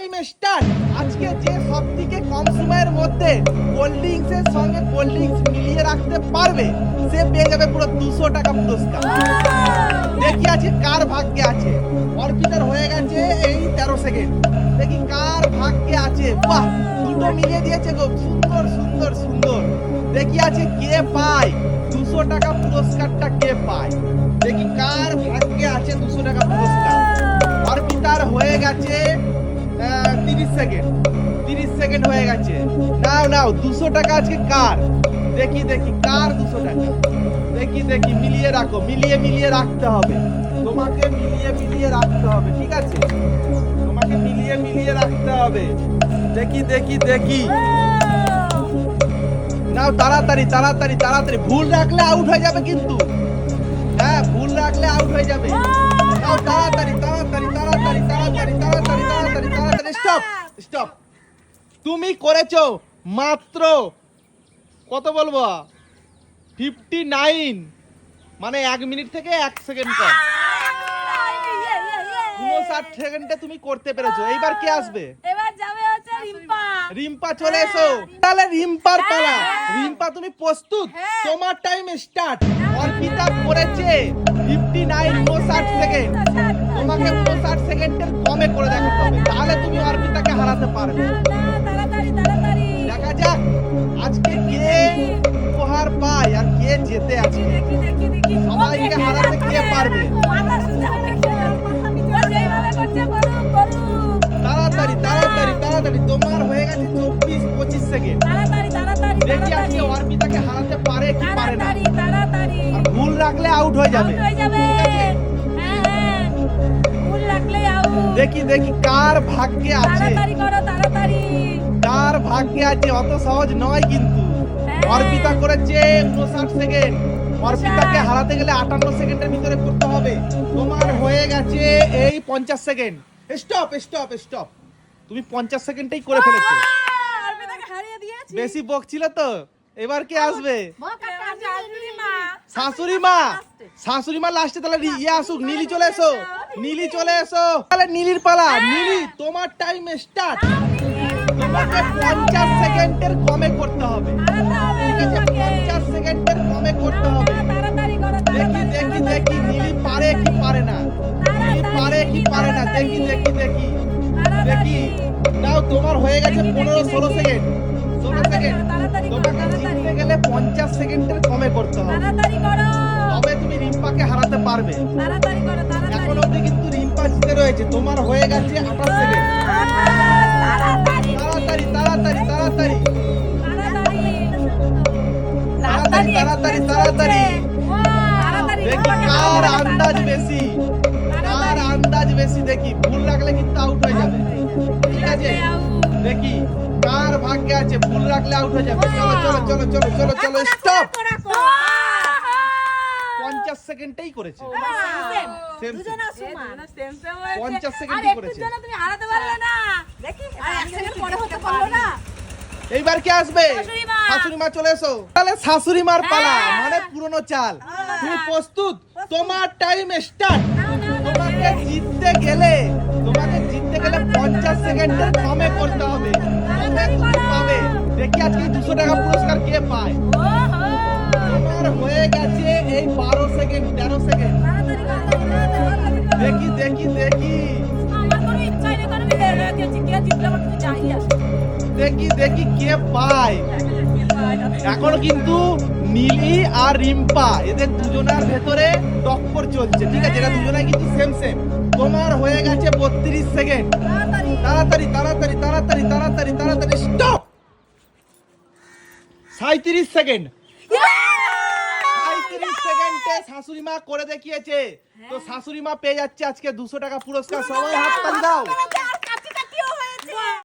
Time start আজকে যে সব কম সময়ের মধ্যে কোল্ড ড্রিঙ্কস এর সঙ্গে কোল্ড ড্রিঙ্কস মিলিয়ে রাখতে পারবে, সে পেয়ে যাবে পুরো দুশো টাকা পুরস্কার। দেখি আছে কার ভাগ্যে আছে। অর্পিতার হয়ে গেছে এই তেরো সেকেন্ড দেখি কার ভাগ্যে আছে। বাহ, দুটো মিলিয়ে দিয়েছে গো। সুন্দর সুন্দর সুন্দর। দেখি আছে কে পায়? দুশো টাকা পুরস্কারটা কে পায়? দেখি কার ভাগ্যে আছে দুশো টাকা পুরস্কার। অর্পিতার হয়ে গেছে সেকেন্ড তিরিশ সেকেন্ড হয়ে গেছে। নাও নাও, দুশো টাকা আজকে কার? দেখি দেখি, কার দুশো টাকা? দেখি দেখি, মিলিয়ে রাখো, মিলিয়ে মিলিয়ে রাখতে হবে। তোমাকে মিলিয়ে মিলিয়ে রাখতে হবে, ঠিক আছে? তোমাকে মিলিয়ে মিলিয়ে রাখতে হবে। দেখি দেখি দেখি। নাও, তাড়াতাড়ি তাড়াতাড়ি তাড়াতাড়ি। ভুল রাখলে আউট হয়ে যাবে কিন্তু। হ্যাঁ ভুল রাখলে আউট হয়ে যাবে। নাও, তাড়াতাড়ি তাড়াতাড়ি তাড়াতাড়ি তাড়াতাড়ি তাড়াতাড়ি তাড়াতাড়ি তাড়াতাড়ি স্টপ স্টপ তুমি করেছ মাত্র কত বলব? ফিফটি নাইন মানে এক মিনিট থেকে এক সেকেন্ড কম। উনষাট সেকেন্ডে তুমি করতে পেরেছ। এইবার কে আসবে? এবার যাবে হচ্ছে রিম্পা। রিম্পা। চলে এসো। তাহলে রিম্পার পালা। হ্যাঁ। রিম্পা তুমি প্রস্তুত? হ্যাঁ। তোমার টাইম স্টার্ট অর্পিতা করেছে। ফিফটি নাইন উনষাট সেকেন্ড তোমাকে উনষাট সেকেন্ডের কমে করে দেখাতে হবে তাহলে তুমি অর্পিতাকে হারাতে পারবে দেখা যাক আজকে কে উপহার পায় আর কে জেতে দেখি সবাইকে হারাতে কে পারবে? তাড়াতাড়ি তাড়াতাড়ি তাড়াতাড়ি তোমার হয়ে গেছে চব্বিশ পঁচিশ সেকেন্ড দেখি আজকে অর্পিতাকে হারাতে পারে কি পারে না রাখলে আউট হয়ে যাবে। হয়ে? হ্যাঁ দেখি দেখি কার ভাগ্যে আছে। করো ভাগ্যে আছে অত সহজ নয় কিন্তু। হ্যাঁ। অর্পিতা করেছে উনষাট সেকেন্ড অর্পিতাকে হারাতে গেলে আটান্ন সেকেন্ডের ভিতরে করতে হবে। তোমার হয়ে গেছে এই পঞ্চাশ সেকেন্ড স্টপ স্টপ স্টপ তুমি পঞ্চাশ সেকেন্ডেই করে ফেলেছো। বেশি বকছিল তো। এবার কে আসবে? শাশুড়ি মা শাশুড়ি মা লাস্টে তাহলে ইয়ে আসুক, নীলি চলে এসো, নীলি চলে এসো। তাহলে নীলির পালা, নীলি, তোমার টাইম স্টার্ট তোমাকে পঞ্চাশ সেকেন্ডের কমে করতে হবে। পঞ্চাশ সেকেন্ডের কমে করতে হবে। দেখি দেখি দেখি, নীলি পারে কি পারে না। নীলি পারে কি পারে না, দেখি দেখি দেখি। দেখি নাও তোমার হয়ে গেছে পনেরো, ষোলো সেকেন্ড। ষোলো সেকেন্ড। তোমাকে সেকেন্ডের কমে করতে হবে। তবে তুমি রিম্পাকে হারাতে পারবে। এখন অবধি কিন্তু রিম্পা জিতে রয়েছে। তোমার হয়ে গেছে 28 সেকেন্ড। তাড়াতাড়ি তাড়াতাড়ি তাড়াতাড়ি তাড়াতাড়ি। তাড়াতাড়ি। দেখি কার আন্দাজ বেশি। কার আন্দাজ বেশি? দেখি ভুল লাগলে কিন্তু আউট হয়ে যাবে। ঠিক আছে? দেখি। কার ভাগ্যে আছে? ভুল রাখলে আউট হয়ে যাবে। চলো চলো চলো চলো চলো চলো স্টপ পঞ্চাশ সেকেন্ডেই করেছে। পঞ্চাশ সেকেন্ডই করেছে। জন্য তুমি হারাতে পারলে না। দেখি আর এক সেকেন্ড পরে হতে পারল না। এইবার কে আসবে? শাশুড়ি মা। চলে এসো। তাহলে শাশুড়ি মার পালা হ্যাঁ। মানে পুরনো চাল। তুমি প্রস্তুত? তোমার টাইম স্টার্ট তোমাকে জিততে গেলে তোমাকে জিততে গেলে পঞ্চাশ সেকেন্ডের করতে হবে। দেখি আজকে দুশো টাকা পুরস্কার কে পায়। তোমার হয়ে গেছে এই বারো সেকেন্ড, তেরো সেকেন্ড। দেখি দেখি দেখি। আমার আমার দেখি দেখি কে পায়। এখনও কিন্তু নীলি আর রিম্পা, এদের দুজনের ভেতরে টক্কর চলছে, ঠিক আছে? এরা দুজনে কিন্তু সেম সেম তোমার হয়ে গেছে বত্রিশ সেকেন্ড। তাড়াতাড়ি তাড়াতাড়ি তাড়াতাড়ি তাড়াতাড়ি তাড়াতাড়ি স্টপ সাঁত্রিশ সেকেন্ড। সাঁত্রিশ সেকেন্ডে শাশুড়ি মা করে দেখিয়েছে। তো শাশুড়ি মা পেয়ে যাচ্ছে আজকে দুশো টাকা পুরস্কার। সবাই হাত তালি দাও।